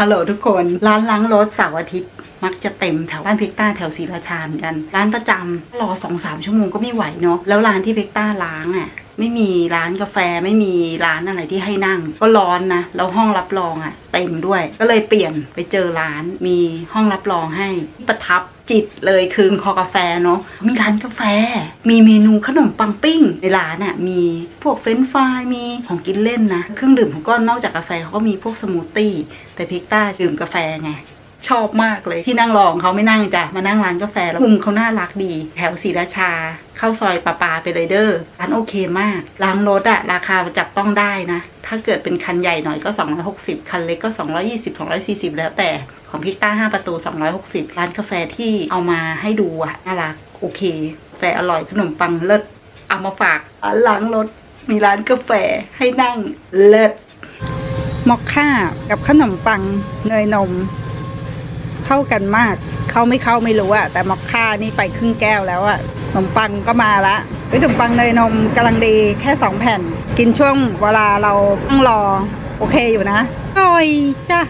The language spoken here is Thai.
ฮัลโหลทุกคน ร้านล้างรถเสาร์อาทิตย์ มักจะเต็มแถวบ้านพิกต้าแถวศรีราชาเหมือนกัน ร้านประจำรอสองสามชั่วโมงก็ไม่ไหวเนาะแล้วร้านที่พิกต้าล้างอะ ไม่มีร้านกาแฟไม่มีร้านอะไรที่ให้นั่ง ก็ร้อนนะแล้วห้องรับรองอะเต็มด้วย ก็เลยเปลี่ยนไปเจอร้านมีห้องรับรองให้ประทับจิตเลยคือคอกาแฟเนาะมีร้านกาแฟ มีเมนูขนมปังปิ้ง ในร้านอะมีพวกเฟรนช์ฟรายมีของกินเล่นนะ เครื่องดื่มของก็นอกจากกาแฟเขาก็มีพวกสมูทตี้แต่พิกต้าดื่มกาแฟไง ชอบมากเลยที่นั่งรองเขาไม่นั่งจ้ะมานั่งร้านกาแฟแล้วมุมเขาน่ารักดี แถวศรีราชา เข้าซอยปาปาไปเลยเดอร้านโอเคมากล้างรถอะราคาจับต้องได้นะ ถ้าเกิดเป็นคันใหญ่หน่อยก็ 260 คันเล็กก็ 220 240 แล้วแต่ของพิกต้า 5 ประตู 260 ร้านกาแฟที่เอามาให้ดูอะน่ารักโอเคแฟอร่อยขนมปังเลิศเอามาฝากล้างรถมีร้านกาแฟให้นั่งเลิศมอคค่ากับขนมปังเนยนม เข้ากันมาก เข้าไม่เข้าไม่รู้อะแต่มอคค่านี่ไปครึ่งแก้วแล้วอะขนมปังก็มาละเฮ้ยขนมปังเนยนมกำลังดีแค่สองแผ่น กินช่วงเวลาเราต้องรอ โอเคอยู่นะอร่อยจ้ะ